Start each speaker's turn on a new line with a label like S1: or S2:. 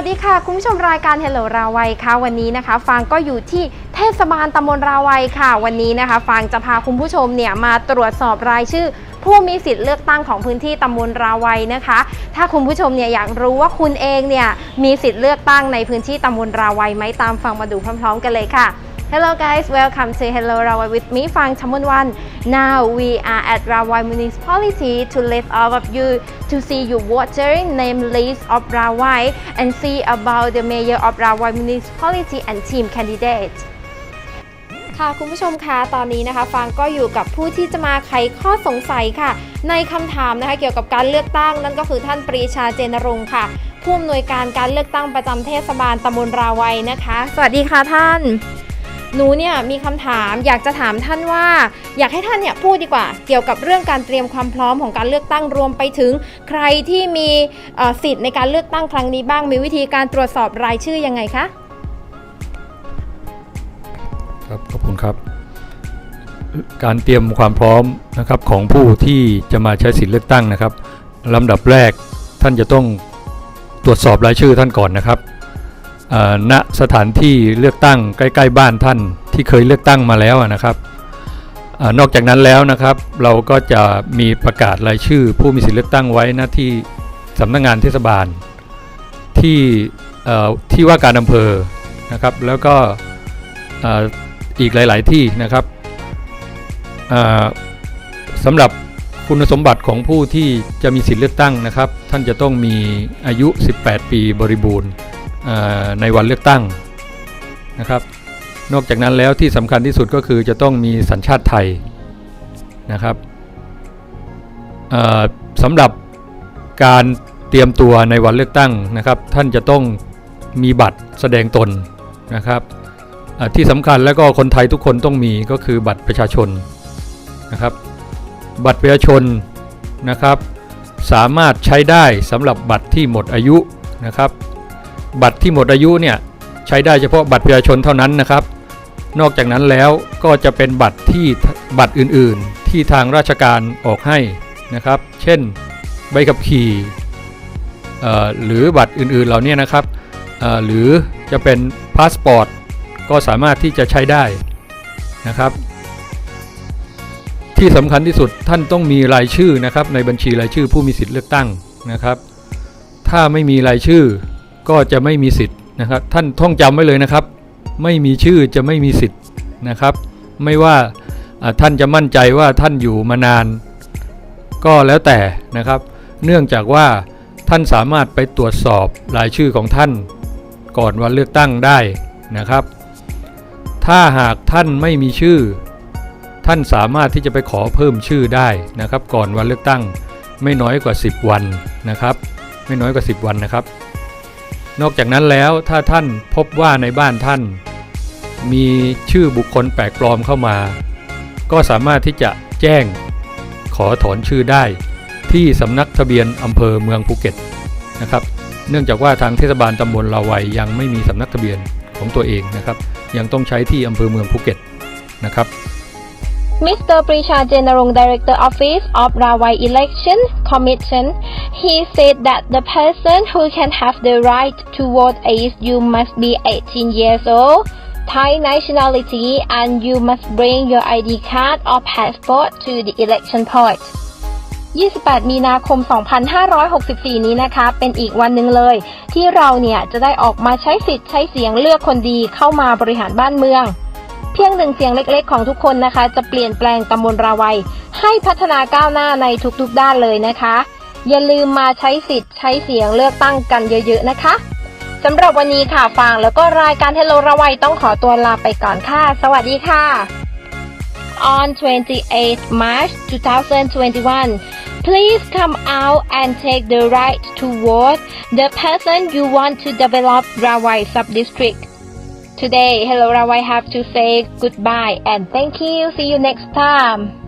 S1: สดีค่ะ คุณผู้ชมรายการ Hello ราวัยค่ะ วันนี้นะคะ ฟางก็อยู่ที่เทศบาลตำบลราวัยค่ะ วันนี้นะคะ ฟางจะพาคุณผู้ชมเนี่ยมาตรวจสอบรายชื่อ ผู้มีสิทธิ์เลือกตั้งของพื้นที่ตำบลราวัยนะคะ ถ้าคุณผู้ชมเนี่ยอยากรู้ว่าคุณเองเนี่ยมีสิทธิ์เลือกตั้งในพื้นที่ตำบลราวัยไหมตามฟังมาดูพร้อม ๆ กันเลยค่ะ Hello guys, welcome to Hello Rawai with me, Fang Chamunwan. Now we are at Rawai Municipality to let all of you to see your voter name list of Rawai and see about the mayor of Rawai Municipality and team candidate. ค่ะคุณผู้ชมคะตอนนี้นะคะฟางก็อยู่กับผู้ที่จะมาไขข้อสงสัยค่ะ ในคำถามนะคะเกี่ยวกับการเลือกตั้งนั่นก็คือท่านปรีชาเจนรงค์ค่ะผู้อำนวยการการเลือกตั้งประจำเทศบาลตำบลราวัยนะคะ สวัสดีค่ะท่าน หนูเนี่ยมีคำถามอยากจะถามท่านว่า อยากให้ท่านเนี่ยพูดดีกว่า เกี่ยวกับเรื่องการเตรียมความพร้อมของการเลือกตั้งรวมไปถึง ใครที่มีสิทธิ์ในการเลือกตั้งครั้งนี้บ้าง มีวิธีการตรวจสอบรายชื่อยังไงคะ
S2: ครับขอบคุณครับ การเตรียมความพร้อมนะครับของผู้ที่จะมาใช้สิทธิเลือกตั้งนะครับลำดับแรกท่านจะต้องตรวจสอบรายชื่อท่านก่อนนะครับ ณสถานที่เลือกตั้งใกล้ๆบ้านท่านที่เคยเลือกตั้งมาแล้วนะครับอนอกจากนั้นแล้วนะครับเราก็จะมีประกาศรายชื่อ ผู้มีสิทธิเลือกตั้งไว้หน้าที่สำนักงานเทศบาล ที่ที่ว่าการอำเภอนะครับแล้วก็อีกหลาย ๆ ที่นะครับสำหรับคุณสมบัติของผู้ที่จะมีสิทธิเลือกตั้งนะครับ ท่านจะต้องมีอายุ 18 ปีบริบูรณ์ ในวันเลือกตั้งนะครับ นอกจากนั้นแล้วที่สำคัญที่สุดก็คือจะต้องมีสัญชาติไทยนะครับสำหรับการเตรียมตัวในวันเลือกตั้งนะครับ ท่านจะต้องมีบัตรแสดงตนนะครับที่สำคัญแล้วก็คนไทยทุกคนต้องมีก็คือบัตรประชาชนนะครับ บัตรประชาชนนะครับ สามารถใช้ได้สำหรับบัตรที่หมดอายุนะครับ บัตรที่หมดอายุเนี่ยใช้ได้เฉพาะบัตรประชาชนเท่านั้นนะครับ นอกจากนั้นแล้วก็จะเป็นบัตรที่บัตรอื่นๆ ที่ทางราชการออกให้นะครับ เช่นใบขับขี่หรือบัตรอื่นๆเหล่านี้นะครับหรือจะเป็นพาสปอร์ตก็สามารถที่จะใช้ได้นะครับ ที่สำคัญที่สุดท่านต้องมีรายชื่อนะครับในบัญชีรายชื่อผู้มีสิทธิ์เลือกตั้งนะครับ ถ้าไม่มีรายชื่อ ก็จะไม่มีสิทธิ์นะครับ ท่านท่องจำไว้เลยนะครับ ไม่มีชื่อจะไม่มีสิทธิ์นะครับ ไม่ว่าอ่าท่านจะมั่นใจว่าท่านอยู่มานาน ก็แล้วแต่นะครับ เนื่องจากว่าท่านสามารถไปตรวจสอบรายชื่อของท่าน ก่อนวันเลือกตั้งได้นะครับ ถ้าหากท่านไม่มีชื่อ ท่านสามารถที่จะไปขอเพิ่มชื่อได้นะครับ ก่อนวันเลือกตั้งไม่น้อยกว่า 10 วันนะครับ ไม่น้อยกว่า 10 วันนะครับ นอกจากนั้นแล้วถ้าท่านพบว่าในบ้านท่าน มีชื่อบุคคลแปลกปลอมเข้ามา ก็สามารถที่จะแจ้งขอถอนชื่อได้ที่สำนักทะเบียนอำเภอเมืองภูเก็ตนะครับ เนื่องจากว่าทางเทศบาลตำบลลาวัยยังไม่มีสำนักทะเบียนของตัวเองนะครับ ยังต้องใช้ที่อำเภอเมืองภูเก็ตนะครับ
S3: Mr. Prisha Jenarong, Director Office of Rawai Election Commission, he said that the person who can have the right to vote is you must be 18 years old, Thai nationality, and you must bring your ID card or passport to the election point. 28 มีนาคม 2564 นี้นะคะ เป็นอีกวันหนึ่งเลย ที่เราเนี่ยจะได้ออกมาใช้สิทธิ์ใช้เสียงเลือกคนดีเข้ามาบริหารบ้านเมือง เพียงหนึ่งเสียงเล็กๆ ของทุกคนนะคะ จะเปลี่ยนแปลงตำบลราวัย ให้พัฒนาก้าวหน้าในทุกๆด้านเลยนะคะ อย่าลืมมาใช้สิทธิ์ใช้เสียงเลือกตั้งกันเยอะ ๆ นะคะสำหรับวันนี้ค่ะฟางแล้วก็รายการเทโลราวัยต้องขอตัวลาไปก่อนค่ะ สวัสดีค่ะ On 28 March 2021 Please come out and take the right to vote the person you want to develop Rawai sub-district. Today, Hello Rawai I have to say goodbye and thank you. See you next time.